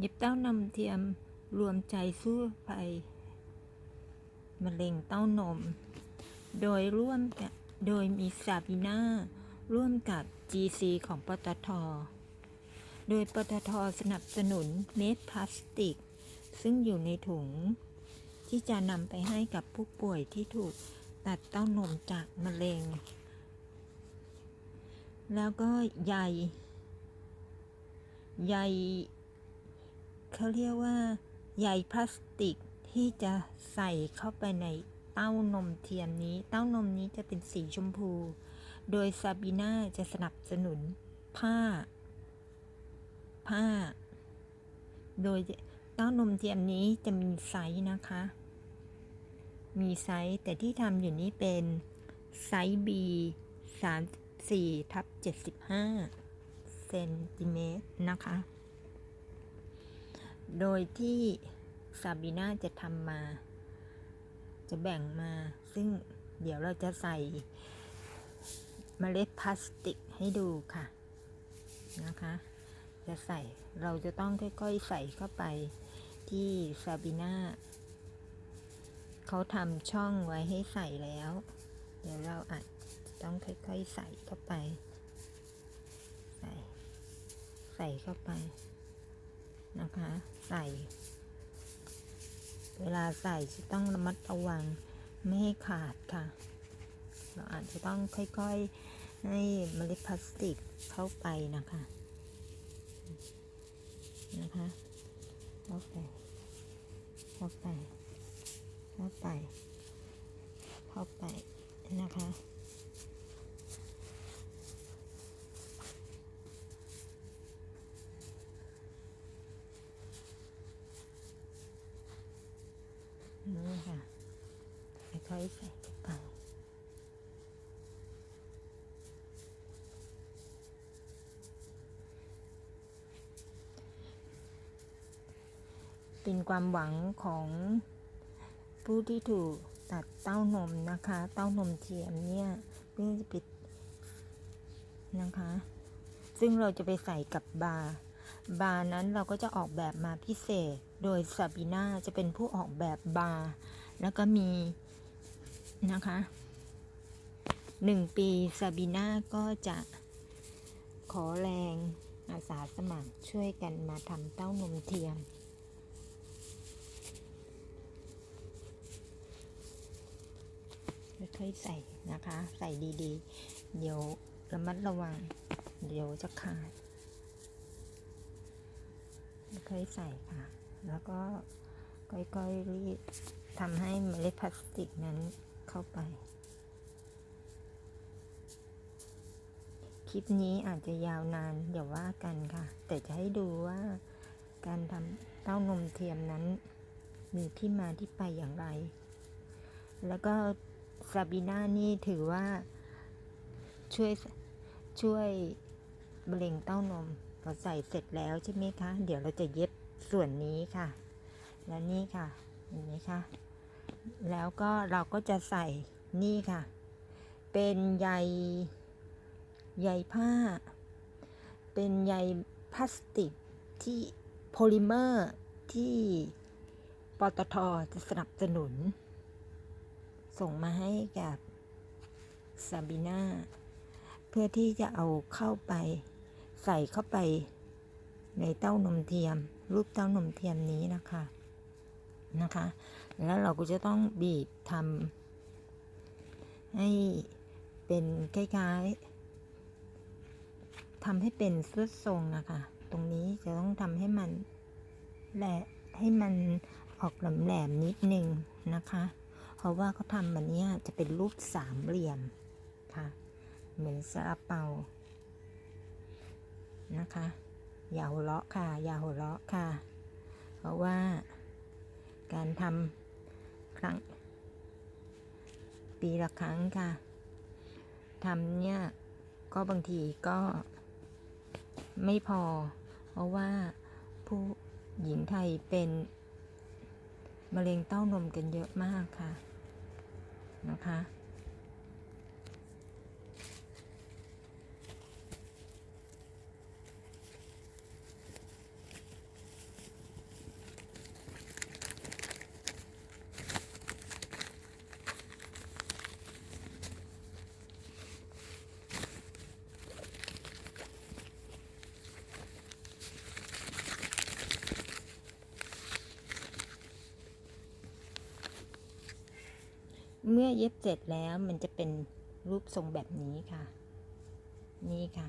ย็บเต้านมเทียมรวมใจสู้ภัยมะเร็งเต้านม โดยร่วมกับโดยมีซาบิน่าร่วมกับ GC ของปตท โดยปตทสนับสนุนเม็ดพลาสติก ซึ่งอยู่ในถุง ที่จะนำไปให้กับผู้ป่วยที่ถูกตัดเต้านมจากมะเร็ง แล้วก็ใยใย เขาเรียกว่าใยพลาสติกที่จะใส่เข้าไปในเต้านมเทียมนี้ เต้านมนี้จะเป็นสีชมพู โดยซาบีน่าจะสนับสนุนผ้า ผ้า โดยเต้านมเทียมนี้จะมีไซส์นะคะ มีไซส์แต่ที่ทำอยู่นี้เป็นไซส์ B 34ทับ75เซนติเมตรนะคะ โดยที่ซาบีน่าจะทำมา จะแบ่งมา ซึ่งเดี๋ยวเราจะใส่เมล็ดพลาสติกให้ดูค่ะนะคะ จะใส่เราจะต้องค่อยๆใส่เข้าไปที่ซาบีน่าเขาทำช่องไว้ให้ใส่แล้ว เดี๋ยวเราอาจจะต้องค่อยๆใส่เข้าไป ใส่ ใส่เข้าไป นะคะ ใส่ เวลาใส่จะต้องระมัดระวังไม่ให้ขาดค่ะ เราอาจจะต้องค่อยๆ ให้เมล็ดพลาสติกเข้าไปนะคะ นะคะเข้าไปเข้าไปเข้าไปเข้าไปนะคะ นี่ค่ะ ค่อยๆใส่เข้าไปเป็นความหวังของผู้ที่ถูกตัดเต้านมนะคะ เต้านมเทียมเนี่ยเพื่อจะปิดนะคะ ซึ่งเราจะไปใส่กับบาร์บาร์นั้นเราก็จะออกแบบมาพิเศษ โดยซาบีน่าจะเป็นผู้ออกแบบบาร์แล้วก็มี นะคะหนึ่งปีซาบีน่าก็จะขอแรงอาสาสมัครช่วยกันมาทำเต้านมเทียม ค่อยๆใส่นะคะ ใส่ดีๆ เดี๋ยวระมัดระวัง เดี๋ยวจะขาดค่อยๆใส่ค่ะ แล้วก็ค่อยๆรีดทำให้เมล็ดพลาสติกนั้น เข้าไป คลิปนี้อาจจะยาวนานเดี๋ยวว่ากันค่ะ แต่จะให้ดูว่าการทำเต้านมเทียมนั้น มีที่มาที่ไปอย่างไร แล้วก็ซาบีน่านี่ถือว่าช่วยช่วยมะเร็งเต้านมพอใส่เสร็จแล้วใช่ไหมคะ เดี๋ยวเราจะเย็บส่วนนี้ค่ะ และนี่ค่ะเห็นไหมคะ แล้วก็เราก็จะใส่นี่ค่ะ เป็นใยใยผ้า เป็นใยพลาสติกที่โพลิเมอร์ที่ปตทจะสนับสนุน ส่งมาให้กับซาบิน่าเพื่อที่จะเอาเข้าไปใส่เข้าไปในเต้านมเทียม รูปเต้านมเทียมนี้นะคะ นะคะ แล้วเราก็จะต้องบีบทำให้เป็นคล้ายๆทำให้เป็นสุดทรงนะคะ ตรงนี้จะต้องทำให้มันแหละให้มันออกแหลมๆนิดนึงนะคะ เพราะว่าเขาทำมันเนี้ยจะเป็นรูปสามเหลี่ยมค่ะ เหมือนซาลาเปานะคะ อย่าหัวเราะค่ะ อย่าหัวเราะค่ะ เพราะว่า การทำครั้ง ปีละครั้งค่ะทำเนี่ยก็บางทีก็ไม่พอ เพราะว่าผู้หญิงไทยเป็นมะเร็งเต้านมกันเยอะมากค่ะนะคะ เมื่อเย็บเสร็จแล้วมันจะเป็นรูปทรงแบบนี้ค่ะ นี่ค่ะ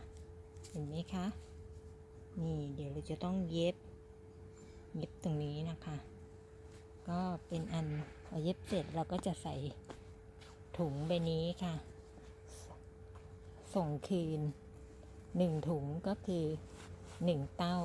เห็นไหมคะ นี่เดี๋ยวเราจะต้องเย็บ เย็บตรงนี้นะคะ ก็เป็นอันพอเย็บเสร็จเราก็จะใส่ถุงใบนี้ค่ะ ส่งคืนหนึ่งถุงก็คือหนึ่งเต้า